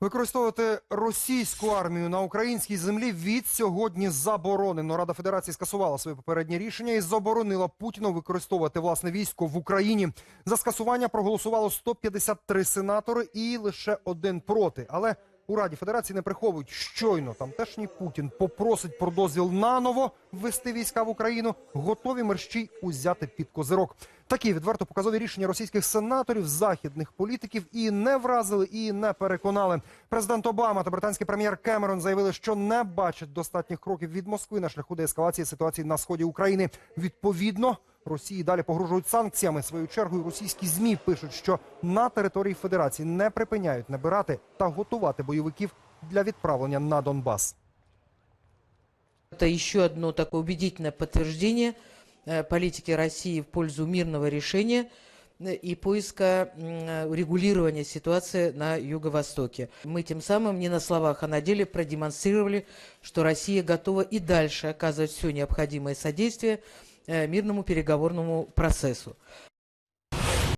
Використовувати російську армію на українській землі від сьогодні заборонено. Рада Федерації скасувала своє попереднє рішення і заборонила Путіну використовувати власне військо в Україні. За скасування проголосувало 153 сенатори і лише один проти. Але у Раді Федерації не приховують щойно. Тамтешній Путін попросить про дозвіл наново ввести війська в Україну. Готові мерщій узяти під козирок. Такі відверто показові рішення російських сенаторів, західних політиків і не вразили, і не переконали. Президент Обама та британський прем'єр Кемерон заявили, що не бачать достатніх кроків від Москви на шляху деескалації ситуації на сході України. Відповідно, Росії далі погрожують санкціями. Своєю чергою російські змі пишуть, що на території Федерації не припиняють набирати та готувати бойовиків для відправлення на Донбас. Это еще одно такое убедительное подтверждение э, политики России в пользу мирного решения э, и поиска м, э, регулирования ситуации на Юго-Востоке. Мы тем самым не на словах, а на деле продемонстрировали, что Россия готова и дальше оказывать все необходимое содействие э, мирному переговорному процессу.